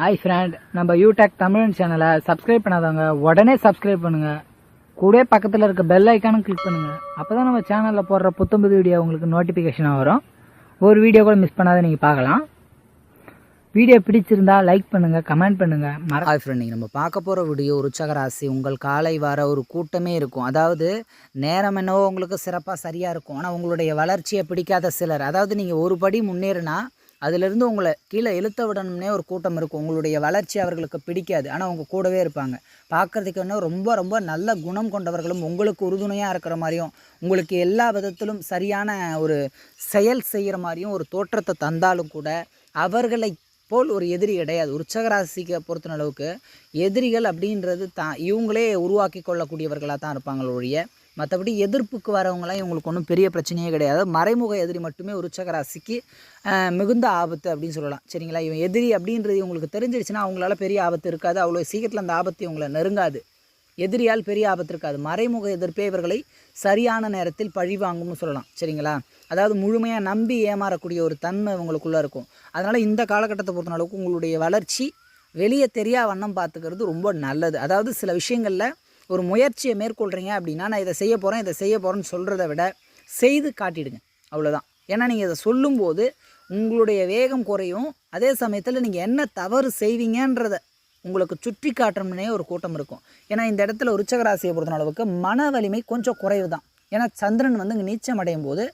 Hi friend நம்ம யூடெக் தமிழ் சேனலை subscribe பண்ணாதவங்க உடனே சப்ஸ்கிரைப் பண்ணுங்க. கூட பக்கத்தில் இருக்க பெல் ஐக்கானும் கிளிக் பண்ணுங்க. அப்பதான் நம்ம சேனலில் போடுற புத்தம்புது வீடியோ உங்களுக்கு நோட்டிஃபிகேஷனாக வரும். ஒரு வீடியோ கூட மிஸ் பண்ணாத நீங்கள் பார்க்கலாம். வீடியோ பிடிச்சிருந்தா லைக் பண்ணுங்க கமெண்ட் பண்ணுங்க. மற ஹாய் ஃப்ரெண்ட் நீங்கள் நம்ம பார்க்க போகிற வீடியோ ஒரு உச்சகராசி உங்கள் காலை வர ஒரு கூட்டமே இருக்கும். அதாவது நேரம் என்னவோ உங்களுக்கு சிறப்பாக சரியாக இருக்கும். ஆனால் உங்களுடைய வளர்ச்சியை பிடிக்காத சிலர். அதாவது நீங்கள் ஒரு படி முன்னேறினா அதிலிருந்து உங்களை கீழே இழுத்த விடணும்னே ஒரு கூட்டம் இருக்கும். உங்களுடைய வளர்ச்சி அவர்களுக்கு பிடிக்காது. ஆனால் அவங்க கூடவே இருப்பாங்க. பார்க்குறதுக்கு இன்னும் ரொம்ப ரொம்ப நல்ல குணம் கொண்டவர்களும் உங்களுக்கு உறுதுணையாக இருக்கிற மாதிரியும் உங்களுக்கு எல்லா விதத்திலும் சரியான ஒரு செயல் செய்கிற மாதிரியும் ஒரு தோற்றத்தை தந்தாலும் கூட அவர்களை போல் ஒரு எதிரி கிடையாது. உற்சகராசிக்கு பொறுத்த அளவுக்கு எதிரிகள் அப்படின்றது தான் இவங்களே உருவாக்கி கொள்ளக்கூடியவர்களாக தான் இருப்பாங்களுடைய மற்றபடி எதிர்ப்புக்கு வரவங்களாம் இவங்களுக்கு ஒன்றும் பெரிய பிரச்சனையே கிடையாது. மறைமுக எதிரி மட்டுமே உற்சகராசிக்கு ஆஹ், மிகுந்த ஆபத்து அப்படின்னு சொல்லலாம். சரிங்களா? இவன் எதிரி அப்படின்றது இவங்களுக்கு தெரிஞ்சிருச்சுன்னா அவங்களால பெரிய ஆபத்து இருக்காது. அவ்வளோ சீக்கிரத்தில் அந்த ஆபத்து இவங்களை நெருங்காது. எதிரியால் பெரிய ஆபத்து இருக்காது. மறைமுக எதிர்ப்பே இவர்களை சரியான நேரத்தில் பழி வாங்கும்னு சொல்லலாம். சரிங்களா? அதாவது முழுமையாக நம்பி ஏமாறக்கூடிய ஒரு தன்மை இவங்களுக்குள்ளே இருக்கும். அதனால் இந்த காலகட்டத்தை பொறுத்த அளவுக்கு உங்களுடைய வளர்ச்சி வெளியே தெரியா வண்ணம் பார்த்துக்கிறது ரொம்ப நல்லது. அதாவது சில விஷயங்களில் ஒரு முயற்சியை மேற்கொள்கிறீங்க அப்படின்னா நான் இதை செய்ய போகிறேன் இதை செய்ய போகிறேன்னு சொல்கிறத விட செய்து காட்டிடுங்க. அவ்வளோதான் ஏன்னா நீங்கள் இதை சொல்லும்போது உங்களுடைய வேகம் குறையும். அதே சமயத்தில் நீங்கள் என்ன தவறு செய்வீங்கன்றத உங்களுக்கு சுற்றி காட்டணும்னே ஒரு கூட்டம் இருக்கும். ஏன்னா இந்த இடத்துல உச்சகராசியை பொறுத்த அளவுக்கு மன வலிமை கொஞ்சம் குறைவு தான் ஏன்னா சந்திரன் வந்து இங்கே நீச்சம் அடையும் போது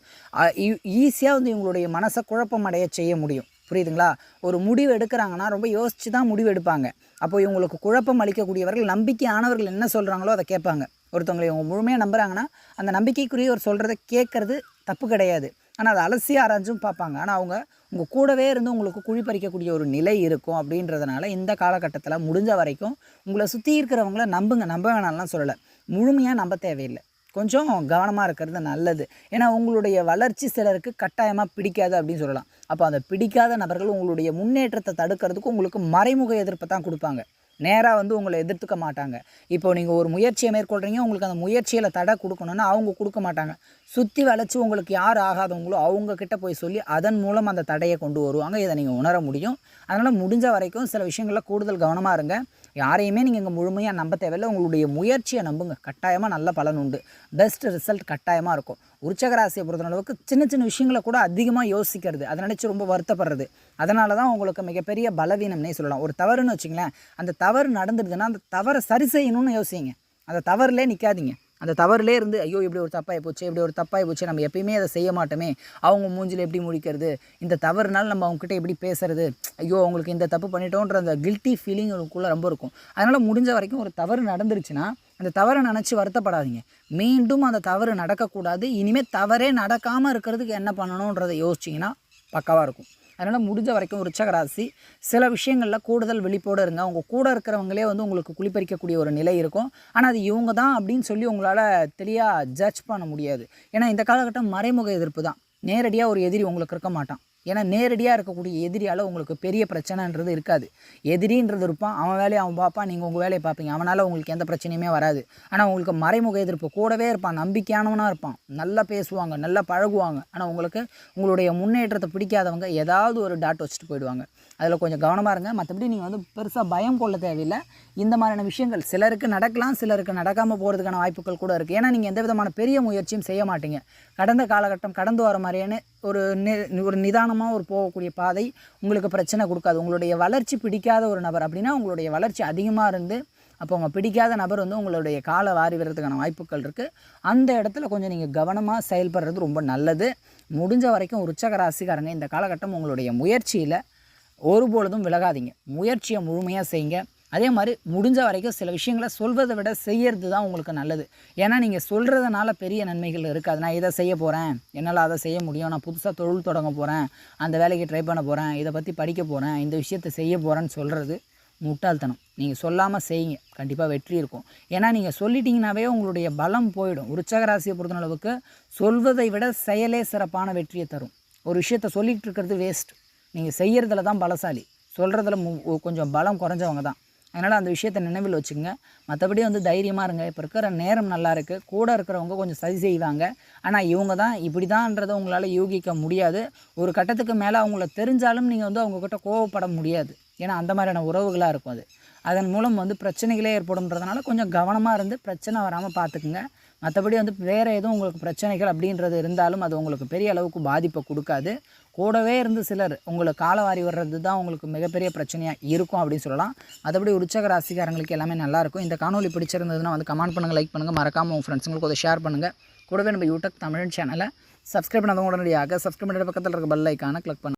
ஈஸியாக வந்து இவங்களுடைய மனசை குழப்பம் அடைய செய்ய முடியும். புரியுதுங்களா? ஒரு முடிவு எடுக்கிறாங்கன்னா ரொம்ப யோசித்து தான் முடிவு எடுப்பாங்க. அப்போ இவங்களுக்கு குழப்பம் அளிக்கக்கூடியவர்கள் நம்பிக்கையானவர்கள் என்ன சொல்கிறாங்களோ அதை கேட்பாங்க. ஒருத்தவங்களை இவங்க முழுமையாக நம்புகிறாங்கன்னா அந்த நம்பிக்கைக்குரிய ஒரு சொல்கிறத கேட்குறது தப்பு கிடையாது. ஆனால் அதை அலசி ஆராய்ஞ்சும் பார்ப்பாங்க. ஆனால் அவங்க உங்கள் கூடவே இருந்து உங்களுக்கு குழி பறிக்கக்கூடிய ஒரு நிலை இருக்கும் அப்படின்றதுனால இந்த காலகட்டத்தில் முடிஞ்ச வரைக்கும் உங்களை சுற்றி இருக்கிறவங்கள நம்புங்க. நம்ப வேணாம்லாம் சொல்லலை. முழுமையாக நம்ப தேவையில்லை. கொஞ்சம் கவனமாக இருக்கிறது நல்லது. ஏன்னா உங்களுடைய வளர்ச்சி சிலருக்கு கட்டாயமாக பிடிக்காது அப்படின்னு சொல்லலாம். அப்போ அந்த பிடிக்காத நபர்கள் உங்களுடைய முன்னேற்றத்தை தடுக்கிறதுக்கு உங்களுக்கு மறைமுக எதிர்ப்பை தான் கொடுப்பாங்க. நேராக வந்து உங்களை எதிர்த்துக்க மாட்டாங்க. இப்போ நீங்கள் ஒரு முயற்சியை மேற்கொள்கிறீங்க உங்களுக்கு அந்த முயற்சியில் தடை கொடுக்கணும்னா அவங்க கொடுக்க மாட்டாங்க. சுற்றி வளைச்சி உங்களுக்கு யார் ஆகாதவங்களோ அவங்கக்கிட்ட போய் சொல்லி அதன் மூலம் அந்த தடையை கொண்டு வருவாங்க. இதை நீங்கள் உணர முடியும். அதனால் முடிஞ்ச வரைக்கும் சில விஷயங்களில் கூடுதல் கவனமாக இருங்க. யாரையுமே நீங்கள் இங்கே முழுமையாக நம்ப தேவையில்லை. உங்களுடைய முயற்சியை நம்புங்க. கட்டாயமாக நல்ல பலன் உண்டு. பெஸ்ட் ரிசல்ட் கட்டாயமாக இருக்கும். உச்சகராசியை பொறுத்த அளவுக்கு சின்ன சின்ன விஷயங்களை கூட அதிகமாக யோசிக்கிறது. அதை நினச்சி ரொம்ப வருத்தப்படுறது. அதனால தான் உங்களுக்கு மிகப்பெரிய பலவீனம்னே சொல்லலாம். ஒரு தவறுன்னு வச்சுங்களேன் அந்த தவறு நடந்துடுதுன்னா அந்த தவறை சரி செய்யணும்னு யோசிங்க. அந்த தவறுலே நிற்காதீங்க அந்த தவறுலே இருந்து ஐயோ இப்படி ஒரு தப்பாகி போச்சு இப்படி ஒரு தப்பாகி போச்சு நம்ம எப்பயுமே அதை செய்ய மாட்டோமே அவங்க மூஞ்சில் எப்படி முடிக்கிறது இந்த தவறுனால நம்ம அவங்ககிட்ட எப்படி பேசுறது ஐயோ அவங்களுக்கு இந்த தப்பு பண்ணிட்டோன்ற அந்த கில்ட்டி ஃபீலிங் உங்களுக்குள்ளே ரொம்ப இருக்கும். அதனால் முடிஞ்ச வரைக்கும் ஒரு தவறு நடந்துருச்சுன்னா அந்த தவறை நினச்சி வருத்தப்படாதீங்க. மீண்டும் அந்த தவறு நடக்கக்கூடாது இனிமேல் தவறே நடக்காமல் இருக்கிறதுக்கு என்ன பண்ணணுன்றதை யோசிச்சிங்கன்னா பக்காவாக இருக்கும். அதனால் முடிஞ்ச வரைக்கும் உற்சகராசி சில விஷயங்களில் கூடுதல் விழிப்போடு இருங்க. அவங்க கூட இருக்கிறவங்களே வந்து உங்களுக்கு குளிப்பறிக்கக்கூடிய ஒரு நிலை இருக்கும். ஆனால் அது இவங்க தான் அப்படின்னு சொல்லி உங்களால் தெளிவாக ஜட்ஜ் பண்ண முடியாது. ஏன்னா இந்த காலகட்டம் மறைமுக எதிர்ப்பு தான். நேரடியாக ஒரு எதிரி உங்களுக்கு இருக்க மாட்டான். ஏன்னா நேரடியாக இருக்கக்கூடிய எதிரியால் உங்களுக்கு பெரிய பிரச்சனைன்றது இருக்காது. எதிரின்றது இருப்பான் அவன் வேலையை அவன் பார்ப்பான் நீங்கள் உங்கள் வேலையை பார்ப்பீங்க அவனால் உங்களுக்கு எந்த பிரச்சனையுமே வராது. ஆனால் உங்களுக்கு மறைமுக எதிர்ப்பு கூடவே இருப்பான் நம்பிக்கையானவனாக இருப்பான். நல்லா பேசுவாங்க நல்லா பழகுவாங்க. ஆனால் உங்களுக்கு உங்களுடைய முன்னேற்றத்தை பிடிக்காதவங்க ஏதாவது ஒரு டாட் வச்சுட்டு போயிடுவாங்க. அதில் கொஞ்சம் கவனமாக இருங்க. மற்றபடி நீங்கள் வந்து பெருசாக பயம் கொள்ள தேவையில்லை. இந்த மாதிரியான விஷயங்கள் சிலருக்கு நடக்கலாம் சிலருக்கு நடக்காமல் போகிறதுக்கான வாய்ப்புகள் கூட இருக்குது ஏன்னா நீங்கள் எந்த விதமான பெரிய முயற்சியும் செய்ய மாட்டீங்க. கடந்த காலகட்டம் கடந்து வர மாதிரியான ஒரு நி- ஒரு நிதானமாக ஒரு போகக்கூடிய பாதை உங்களுக்கு பிரச்சனை கொடுக்காது. உங்களுடைய வளர்ச்சி பிடிக்காத ஒரு நபர் அப்படின்னா உங்களுடைய வளர்ச்சி அதிகமாக இருந்து அப்போ உங்கள் பிடிக்காத நபர் வந்து உங்களுடைய காலை வாரி விடுறதுக்கான வாய்ப்புகள் இருக்குது அந்த இடத்துல கொஞ்சம் நீங்கள் கவனமாக செயல்படுறது ரொம்ப நல்லது. முடிஞ்ச வரைக்கும் உற்சக ராசிக்காரங்க இந்த காலகட்டம் உங்களுடைய முயற்சியில் ஒருபொழுதும் விலகாதீங்க. முயற்சியை முழுமையாக செய்யுங்க அதே மாதிரி முடிஞ்ச வரைக்கும் சில விஷயங்களை சொல்வதை விட செய்யறது தான் உங்களுக்கு நல்லது. ஏன்னா நீங்கள் சொல்கிறதுனால பெரிய நன்மைகள் இருக்காது. நான் இதை செய்ய போகிறேன் என்னால் அதை செய்ய முடியும். நான் புதுசாக தொழில் தொடங்க போகிறேன் அந்த வேலைக்கு ட்ரை பண்ண போகிறேன் இதை பற்றி படிக்க போகிறேன் இந்த விஷயத்தை செய்ய போகிறேன்னு சொல்கிறது முட்டாள்தனம். நீங்கள் சொல்லாமல் செய்யுங்க. கண்டிப்பாக வெற்றி இருக்கும். ஏன்னா நீங்கள் சொல்லிட்டீங்கனாவே உங்களுடைய பலம் போயிடும். உற்சக ராசியை பொறுத்த அளவுக்கு சொல்வதை விட செயலே சிறப்பான வெற்றியை தரும். ஒரு விஷயத்த சொல்லிகிட்டு இருக்கிறது வேஸ்ட் நீங்கள் செய்கிறதுல தான் பலசாலி. சொல்கிறதுல மு கொஞ்சம் பலம் குறைஞ்சவங்க தான். அதனால் அந்த விஷயத்தை நினைவில் வச்சுங்க மற்றபடி வந்து தைரியமாக இருங்க. இப்போ இருக்கிற நேரம் நல்லா இருக்குது கூட இருக்கிறவங்க கொஞ்சம் சரி செய்வாங்க. ஆனால் இவங்க தான் இப்படி தான்ன்றதை உங்களால் யூகிக்க முடியாது. ஒரு கட்டத்துக்கு மேலே அவங்கள தெரிஞ்சாலும் நீங்கள் வந்து அவங்கக்கிட்ட கோவப்பட முடியாது. ஏன்னா அந்த மாதிரியான உறவுகளாக இருக்கும் அது. அதன் மூலம் வந்து பிரச்சனைகளே ஏற்படும்ன்றதுனால கொஞ்சம் கவனமாக இருந்து பிரச்சனை வராமல் பார்த்துக்குங்க மற்றபடி வந்து வேறு எதுவும் உங்களுக்கு பிரச்சனைகள் அப்படின்றது இருந்தாலும் அது உங்களுக்கு பெரிய அளவுக்கு பாதிப்பை கொடுக்காது. கூடவே இருந்து சிலர் உங்களை காலவாரி வர்றது தான் உங்களுக்கு மிகப்பெரிய பிரச்சனையாக இருக்கும் அப்படின்னு சொல்லலாம். மற்றபடி உற்சக ராசிக்காரங்களுக்கு எல்லாமே நல்லா இருக்கும். இந்த காணொலி பிடிச்சிருந்ததுன்னா வந்து கமெண்ட் பண்ணுங்கள் லைக் பண்ணுங்கள் மறக்காமல் உங்கள் ஃப்ரெண்ட்ஸுங்களுக்கு அதை ஷேர் பண்ணுங்கள் கூடவே நம்ம யூடியூப் தமிழ் சேனலை சப்ஸ்கிரைப் பண்ணாதவங்க உடனடியாக சப்ஸ்கிரைப் பண்ணுற பக்கத்தில் இருக்க பெல் ஐக்கானை கிளிக் பண்ணுங்கள்